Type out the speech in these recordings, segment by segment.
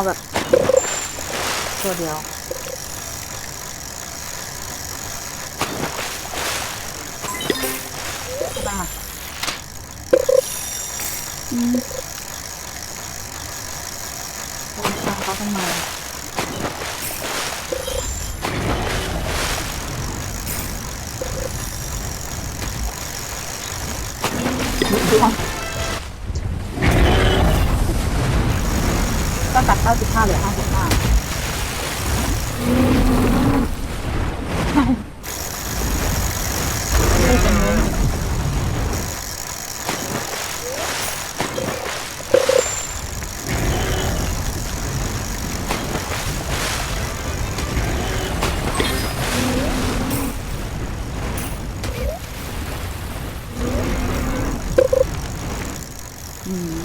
เอาแบบตัวเดียวบ้าอืมคนฟังเขาทำไม อืม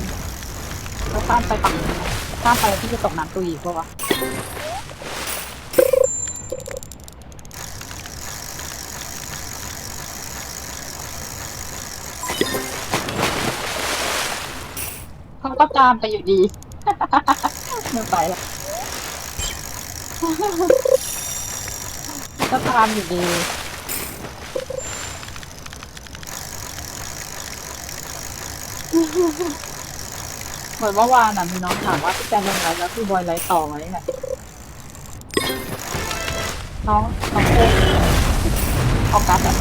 เราข้ามไปฝั่งนู้นะข้ามไปที่จะตกน้ำตุยอีกปะวะเขาก็ตามไปอยู่ดี ไม่ไปละก็ตามอยู่ดี เหมือนเมื่อวานน่ะมีน้องถามว่าพี่แจนลงไลฟ์แล้วพี่บอยไลฟ์ต่อไหมเนี่ยน้องน้องเอ๊ออกัสอะ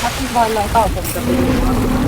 ถ้าพี่บอยไลฟ์ต่อผมจะไปดู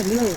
พูดไปเรื่อย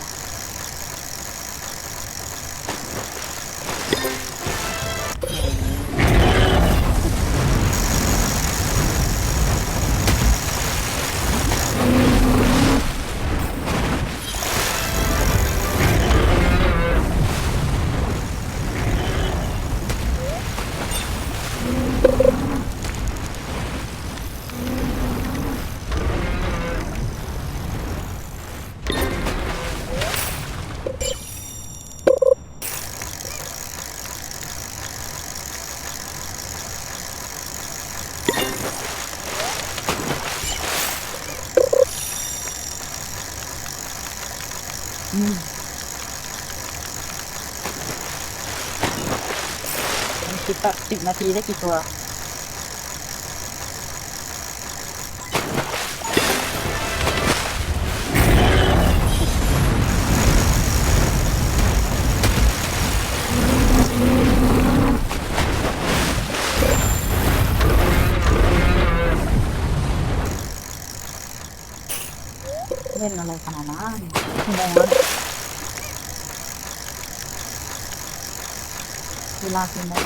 คิดว่าสิบนาทีได้กี่ตัว เวลากี่โมง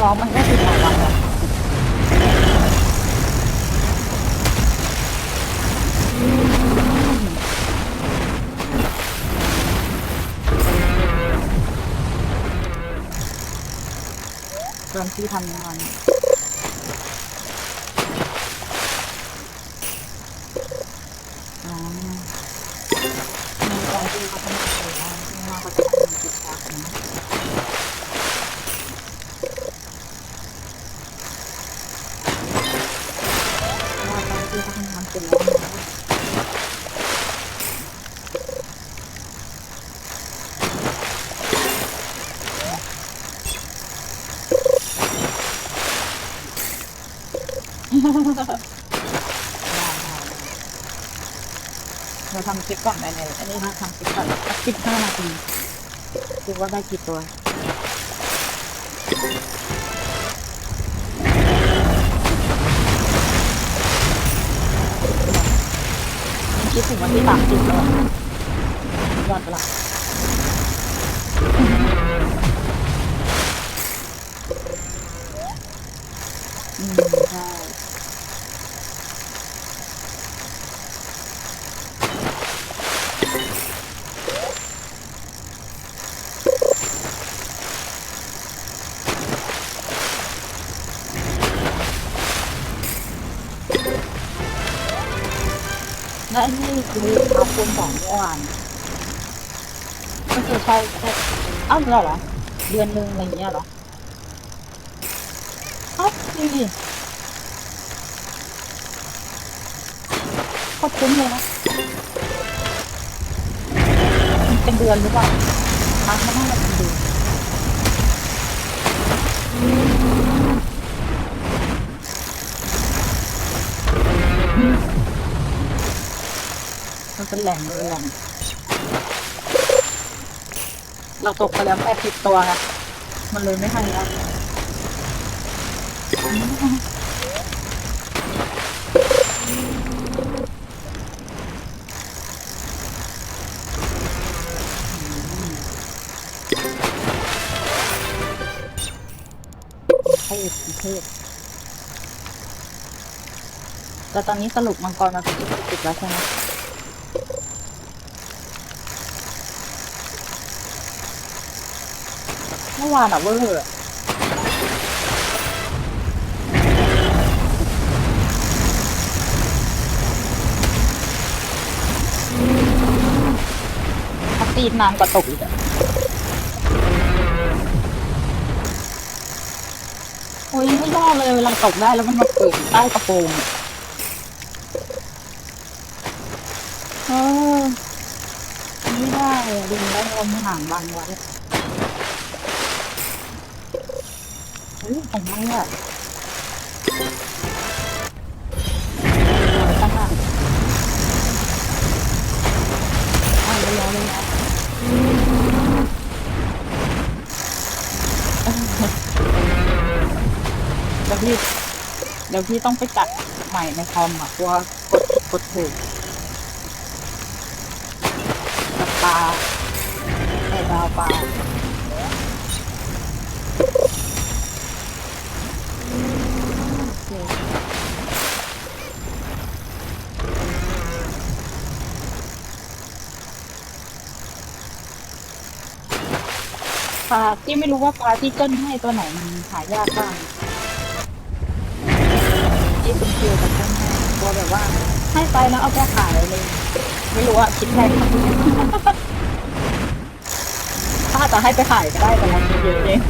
ร้องมันก็คือหลายวันแล้ว ตอนที่ทำงานอ๋อในตอนที่เขาทำงานอยู่แล้วที่ว่าเขาจะทำงานติดฉากนี้เพราะว่าตอนที่เขาทำงานเสร็จแล้วนะ เราทำคลิปก่อนได้เลยอันนี้นะทำคลิปก่อนสิบห้านาทีดูว่าได้กี่ตัวคิดถึงวันที่สามสิบแล้วอะยอดไปละอืมใช่ และนนี้คือเอาคูณสองเมื่อวานก็คือใช่ใช่อ้าวเหรอเหรอเดือนหนึ่งอะไรอย่างเงี้ยเหรอเอ้าจริงดิโคตรคุ้มเลยนะมันเป็นเดือนหรือเปล่าอะไม่น่าจะเป็นเดือน มันเป็นแหล่งเลยแหล่ง เราตกไปแล้วแปดสิบตัวค่ะ มันเลยไม่ให้แล้วเทพเทพแต่ตอนนี้สรุปมังกรมาเป็นที่สิบแล้วใช่ไหม เมื่อวานอะเวอร์อะถ้าตีนนานกว่าตกอีกอะโอ้ยไม่รอดเลยเวลาตกได้แล้วมันมาเปิดใต้กระโปรงเออไม่ได้ดึงได้ลมห่างบังไว้ ฮ้ยของมันอะตั้งหลังอ่านไปแล้วเลยนะเดี๋ยวพี่เดี๋ยวพี่ต้องไปจัดใหม่ในคอมอะกลัวกดผิดกดถูกกับปลาไอ้ดาวปลา ปลาที่ไม่รู้ว่าปลาที่เจิ้นให้ตัวไหนมันหายากบ้างที่คุณคิวกับเจิ้นให้กลัวแบบว่า ให้ไปแล้วเอาไปขายเลย ไม่รู้อะคิดแพงถ้าจะให้ไปขายก็ได้แต่เราคิดเยอะเอง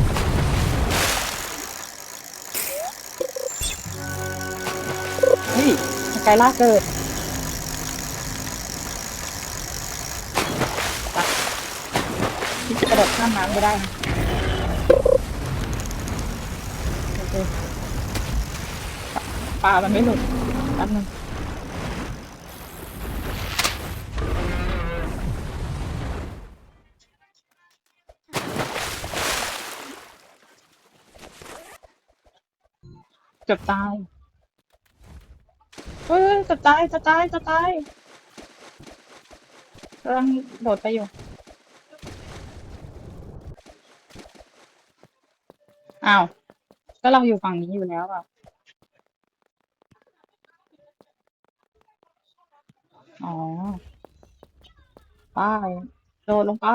เฮ้ยสกายล่าเกิด ที่จะก ระโดดข้ามน้ำไม่ได้นะโอเคปลามันไม่หลุดแป๊บนึงเกือบตาย เฮ้ยจะตายจะตายจะตายกำลังโดดไปอยู่ อ้าว ก็เราอยู่ฝั่งนี้อยู่แล้วอะอ๋อ ไป โดดลงไป